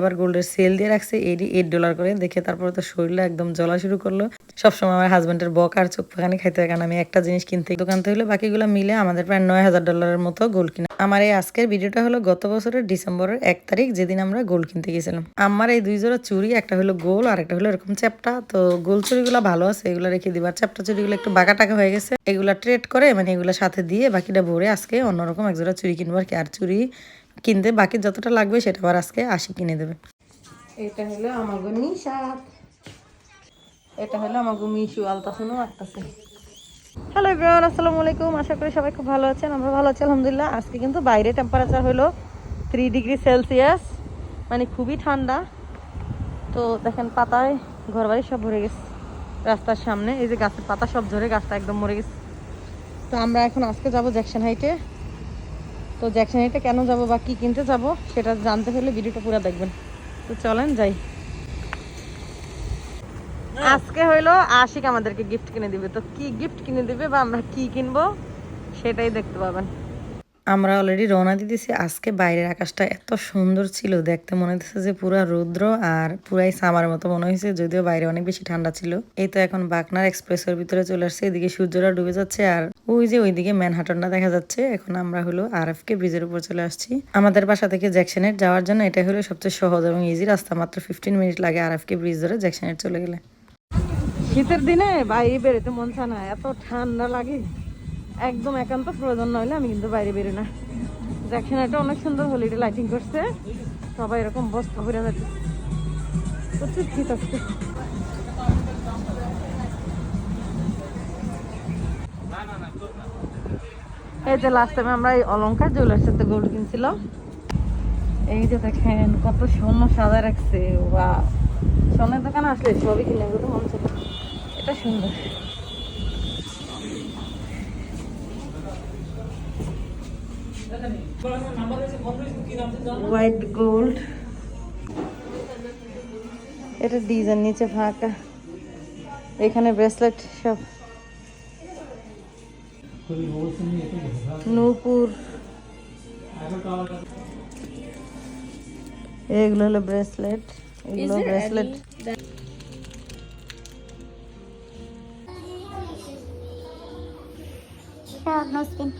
এবার গোল্ডের সেল দিয়ে রাখছে এডি এইট ডলার করে। দেখে তারপরে তো শরীরটা একদম জ্বলা শুরু করল। সবসময় আমার হাজবেন্ডের বক আর চোখ ফাঁকানি খাইতে হয়, কারণ আমি একটা জিনিস কিনতে দোকান থেকে হলে বাকিগুলো মিলে আমাদের প্রায় নয় হাজার ডলারের মতো গোল্ড কিনা। আমার এই আজকের ভিডিওটা হলো গত বছরের ডিসেম্বরের এক তারিখ যেদিন আমরা গোল্ড কিনতে গেছিলাম আমার এই দুই জোড়া চুরি একটা হলো গোল আর একটা হলো এরকম চ্যাপটা। তো গোল চুড়িগুলো ভালো আছে, এগুলো রেখে দিবার চ্যাপটা চুড়িগুলো একটু বাঁকা টাকা হয়ে গেছে। এগুলা ট্রেড করে মানে এগুলো সাথে দিয়ে বাকিটা ভরে আজকে অন্যরকম এক জোড়া চুরি কিনবো আর কি। আর চুড়ি কিনতে, বাকি যতটা লাগবে সেটা আবার আজকে আশি কিনে দেবে। এটা হলো আমাগো নিশাত এটা হলো আমাগো মিশু আলতাসনও আসতেছে হ্যালো এভরিওয়ান আসসালামু আলাইকুম। আশা করি সবাই খুব ভালো আছেন, আমরা ভালো আছি, আলহামদুলিল্লাহ। আজকে কিন্তু বাইরে টেম্পারেচার হলো থ্রি ডিগ্রি সেলসিয়াস মানে খুবই ঠান্ডা। তো দেখেন পাতায় ঘর বাড়ি সব ভরে গেছে, রাস্তার সামনে। এই যে গাছের পাতা সব ঝরে, গাছটা একদম মরে গেছে। তো আমরা এখন আজকে যাব জ্যাকশন হাইটে। তো জ্যাকশনারিতে কেন যাব বা কি কিনতে যাব সেটা জানতে হলে ভিডিওটা পুরো দেখবেন। তো চলেন যাই। আজকে হইল আশিক আমাদেরকে গিফট কিনে দিবে। তো কি গিফট কিনে দিবে বা আমরা কি কিনবো সেটাই দেখতে পাবেন। আমরা অলরেডি রওনা দিতেছি আজকে বাইরের আকাশটা এত সুন্দর ছিল, দেখতে মনে হচ্ছে যে পুরা রৌদ্র আর পুরাই সামার মতো মনে হয়েছে, যদিও বাইরে অনেক বেশি ঠান্ডা ছিল। এই তো এখন বাকনার এক্সপ্রেসের ভিতরে চলে আসছে, এদিকে সূর্যটা ডুবে যাচ্ছে আর ওই যে ওইদিকে ম্যানহাটনটা দেখা যাচ্ছে। এখন আমরা হলো আর এফ কে ব্রিজের উপর চলে আসছি। আমাদের বাসা থেকে জ্যাকসনের যাওয়ার জন্য এটা হলো সবচেয়ে সহজ এবং ইজি রাস্তা, মাত্র ফিফটিন মিনিট লাগে আর এফ কে ব্রিজ ধরে জ্যাকসনের চলে গেলে। শীতের দিনে বাইরে বেরোতে মন চায় না, এত ঠান্ডা লাগে। একদম একান্ত প্রয়োজন নইলে আমি কিন্তু বাইরে বেরো না। দেখেন এটা অনেক সুন্দর হলিডে লাইটিং করছে। সবাই এরকম বস্তা ভরে যাচ্ছে। প্রচুর শীত আসছে এই যে লাস্ট টাইমে আমরা এই অলংকার জুয়েলার্স সাথে গোল্ড কিনছিলাম। এই যে দেখেন, কত স্বর্ণ সাদা রাখছে। বা স্বর্ণের দোকানে আসলে সবই কিনে এগুলো মন এটা সুন্দর। হোয়াইট গোল্ড এটা ডিজাইন নিচে ফাঁকা। এখানে ব্রেসলেট সব। নূপুর। এগুলো হলো ব্রেসলেট এগুলো ব্রেসলেট Yeah, no skin.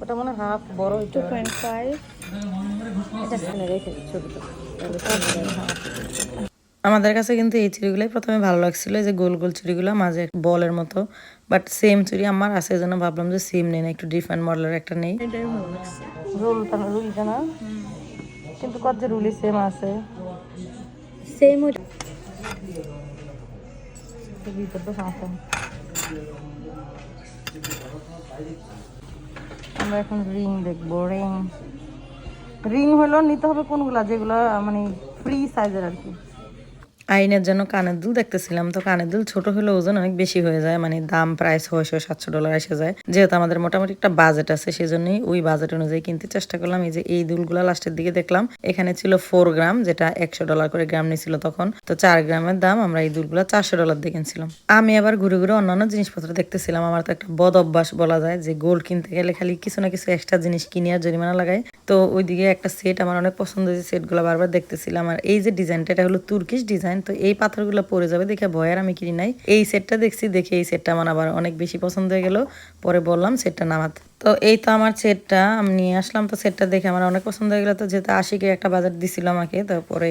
ওটা মনে হয় হাফ বড়. এটা স্ক্রিনে রেখে ছবিটা আমাদের কাছে কিন্তু এই চুড়িগুলোই প্রথমে ভালো লাগছিল এই যে গোল গোল চুড়িগুলো মাঝে বলের মতো। বাট সেম চুড়ি আমার আছে জন্য ভাবলাম যে সেম নেই না একটু ডিফারেন্ট মডেলের একটা নেই। রুলটা না কিন্তু কত যে রুলি সেম আছে। সেম তো। আমরা এখন রিং দেখব রিং রিং হলো নিতে হবে কোনগুলা যেগুলো মানে ফ্রি সাইজের আর কি। আইনের জন্য কানের দুল দেখতেছিলাম, তো কানের দুল ছোট হলে ওজন অনেক বেশি হয়ে যায় মানে দাম প্রায় ছয়শো, সাতশো ডলার এসে যায়। যেহেতু আমাদের মোটামুটি একটা বাজেট আছে, সেজন্যই ওই বাজেট অনুযায়ী কিনতে চেষ্টা করলাম। এই যে এই দুলগুলো লাস্টের দিকে দেখলাম, এখানে ছিল ফোর গ্রাম যেটা একশো ডলার করে গ্রাম নিয়েছিল তখন। তো চার গ্রামের দাম আমরা এই দুলগুলো চারশো ডলার দিয়ে কিনছিলাম। আমি আবার ঘুরে ঘুরে অন্যান্য জিনিসপত্র দেখতেছিলাম, আমার তো একটা বদ অভ্যাস বলা যায়, যে গোল্ড কিনতে গেলে খালি কিছু না কিছু এক্সট্রা জিনিস কিনে আর জরিমানা লাগাই। তো ওইদিকে একটা সেট আমার অনেক পছন্দ যে সেটগুলো বারবার দেখতেছিলাম। আর এই যে ডিজাইনটা এটা হলো তুর্কিশ ডিজাইন তো এই পাথরগুলো পরে যাবে দেখে ভয় আর আমি কিনি নাই। এই সেটটা দেখছি, দেখে এই সেটটা আমার আবার অনেক বেশি পছন্দ হয়ে গেল। পরে বললাম সেটটা নামাতে। তো এই তো আমার সেটটা, আমি নিয়ে আসলাম। তো সেটটা দেখে আমার অনেক পছন্দ হয়ে গেলো। তো যেহেতু আশিকে একটা বাজার দিছিল আমাকে তারপরে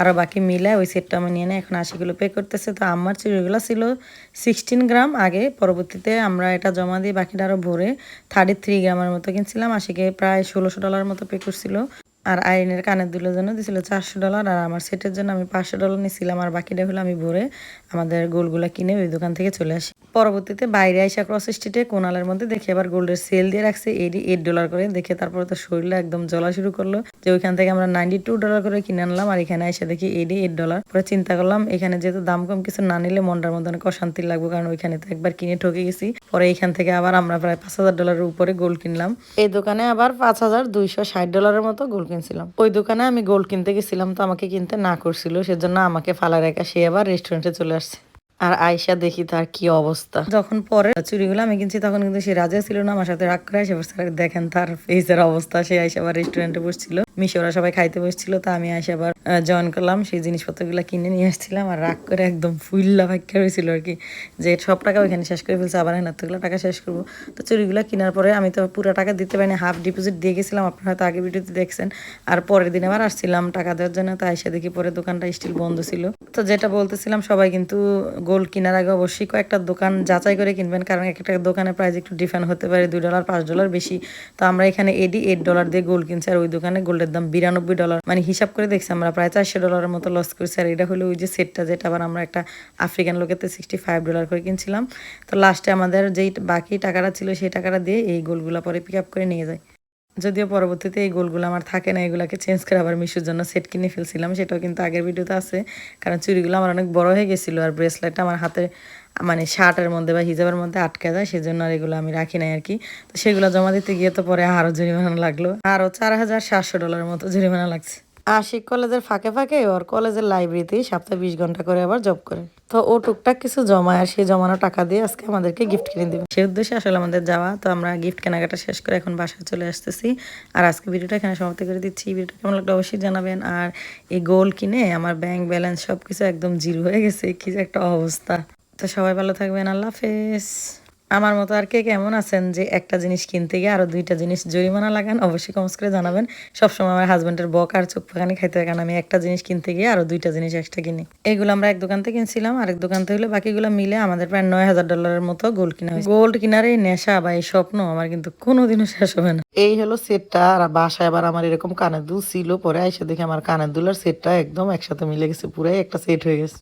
আরও বাকি মিলে ওই সেটটা আমি নিয়ে নেয় এখন আশিগুলো পে করতেছে। তো আমার চুড়িগুলো ছিল সিক্সটিন গ্রাম আগে পরবর্তীতে আমরা এটা জমা দিয়ে বাকিটা আরও ভরে থার্টি থ্রি গ্রামের মতো কিনছিলাম। আশিকে প্রায় ষোলোশো ডলার মতো পে করছিল। আর আইনের কানের দুলের জন্য দিছিল চারশো ডলার, আর আমার সেটের জন্য আমি পাঁচশো ডলার নিয়েছিলাম আর বাকিটা হলো আমি ভরে আমাদের গোলগুলা কিনে ওই দোকান থেকে চলে আসি। পরবর্তীতে বাইরে আইসা ক্রস স্ট্রিটে কোনালের মধ্যে দেখে আবার গোল্ডের সেল দিয়ে রাখছে, এডি এইট ডলার করে। দেখে তারপরে তো শরীরটা একদম জ্বলা শুরু করল যে ওইখান থেকে আমরা নাইনটি টু ডলার করে কিনে আনলাম, আর এখানে আইসা দেখি এডি এইট ডলার পরে চিন্তা করলাম, এখানে যেহেতু দাম কম, কিছু না নিলে মনটার মধ্যে অনেক অশান্তি লাগবে, কারণ ওইখানে তো একবার কিনে ঠকে গেছি। পরে এখান থেকে আবার আমরা প্রায় পাঁচ হাজার ডলারের উপরে গোল্ড কিনলাম। এই দোকানে আবার পাঁচ হাজার দুইশো ষাট ডলারের মতো গোল্ড কিনছিলাম। ওই দোকানে আমি গোল্ড কিনতে গেছিলাম, তো আমাকে কিনতে না করছিল, সেজন্য আমাকে ফালা রেখা সে আবার রেস্টুরেন্টে চলে আসছে। আর আয়সা দেখি তার কি অবস্থা। যখন পরে চুরিগুলো আমি কিনছি, তখন কিন্তু সে রাজা ছিল না, আমার সাথে রাগ করে বসে দেখেন তার ফেসের অবস্থা। সে আইসা আবার রেস্টুরেন্টে বসছিল। মিশোরা সবাই খাইতে বসছিল, তা আমি আইসা আবার জয়েন করলাম। সেই জিনিসপত্রগুলো কিনে নিয়ে আসছিলাম আর রাগ করে একদম ফুল্লা ভাগ্যা হয়েছিল আর কি, যে সব টাকা ওইখানে শেষ করে ফেলছে, আবার এতগুলো টাকা শেষ করব। তো চুরিগুলো কেনার পরে আমি তো পুরো টাকা দিতে পারিনি হাফ ডিপোজিট দিয়ে গেছিলাম, আপনারা হয়তো আগে ভিডিওতে দেখছেন। আর পরের দিন আবার আসছিলাম টাকা দেওয়ার জন্য, তো আইসা দেখি পরে দোকানটা স্টিল বন্ধ ছিল। তো যেটা বলতেছিলাম, সবাই কিন্তু গোল্ড কেনার আগে অবশ্যই কয়েকটা দোকান যাচাই করে কিনবেন, কারণ এক একটা দোকানের প্রাইস একটু ডিফারেন্ট হতে পারে, দুই ডলার পাঁচ ডলার বেশি। তো আমরা এখানে এডি এইট ডলার দিয়ে গোল্ড কিনছি, আর ওই দোকানে গোল্ডের দাম বিরানব্বই ডলার মানে হিসাব করে দেখছি আমরা প্রায় চারশো ডলারের মতো লস করছি, আর এটা হলো ওই যে সেটটা যেটা আবার আমরা একটা আফ্রিকান লোকেতে সিক্সটি ফাইভ ডলার করে কিনছিলাম। তো লাস্টে আমাদের যেই বাকি টাকাটা ছিল, সেই টাকাটা দিয়ে এই গোলগুলো পরে পিক আপ করে নিয়ে যায় যদিও পরবর্তীতে এই গোলগুলো আমার থাকে না, এগুলোকে চেঞ্জ করে আবার মিশুর জন্য সেট কিনে ফেলছিলাম, সেটাও কিন্তু আগের ভিডিওতে আছে। কারণ চুড়িগুলো আমার অনেক বড় হয়ে গেছিল আর ব্রেসলেটটা আমার হাতে মানে শার্টের মধ্যে বা হিজাবের মধ্যে আটকে যায়, সেজন্য আর এগুলো আমি রাখি নাই আর কি তো সেগুলো জমা দিতে গিয়ে তো পরে আরও জরিমানা লাগল। আরও চার হাজার সাতশো ডলারের মতো জরিমানা লাগছে। আশিক কলেজের ফাঁকে ফাঁকে ওর কলেজের লাইব্রেরিতেই সপ্তাহে বিশ ঘণ্টা করে আবার জব করে। তো ও টুকটাক কিছু জমায় আর সেই জমানো টাকা দিয়ে আজকে আমাদেরকে গিফট কিনে দিবে। সেই উদ্দেশ্যে আসলে আমাদের যাওয়া। তো আমরা গিফট কেনাকাটা শেষ করে এখন বাসায় চলে আসতেছি। আর আজকে ভিডিওটা এখানে সমাপ্ত করে দিচ্ছি। ভিডিওটা কেমন লাগল অবশ্যই জানাবেন। আর এই গোল্ড কিনে আমার ব্যাংক ব্যালেন্স সব কিছু একদম জিরো হয়ে গেছে। কি যে একটা অবস্থা। তো সবাই ভালো থাকবেন। আল্লাহ হাফেজ। আমার মতো আর কে কেমন আছেন যে একটা জিনিস কিনতে গিয়ে আরও দুইটা জিনিস জরিমানা লাগান, অবশ্যই কমেন্টস করে জানাবেন। সবসময় আমার হাজবেন্ডের বক আর চোখ ফাঁকানি খাইতে হয়, কারণ আমি একটা জিনিস কিনতে গিয়ে আরও দুইটা জিনিস এক্সট্রা কিনি। এগুলো আমরা এক দোকান থেকে কিনছিলাম, আরেক দোকান থেকে হলে বাকিগুলো মিলে আমাদের প্রায় নয় হাজার ডলারের মতো গোল্ড কিনা হয়েছে। গোল্ড কিনার এই নেশা বা এই স্বপ্ন আমার কিন্তু কোনোদিনও শেষ হবে না। এই হলো সেটটা, আর বাসায় আবার আমার এরকম কানের দুল ছিল, পরে এসে দেখি আমার কানের দুলের সেটটা একদম একসাথে মিলে গেছে, পুরাই একটা সেট হয়ে গেছে।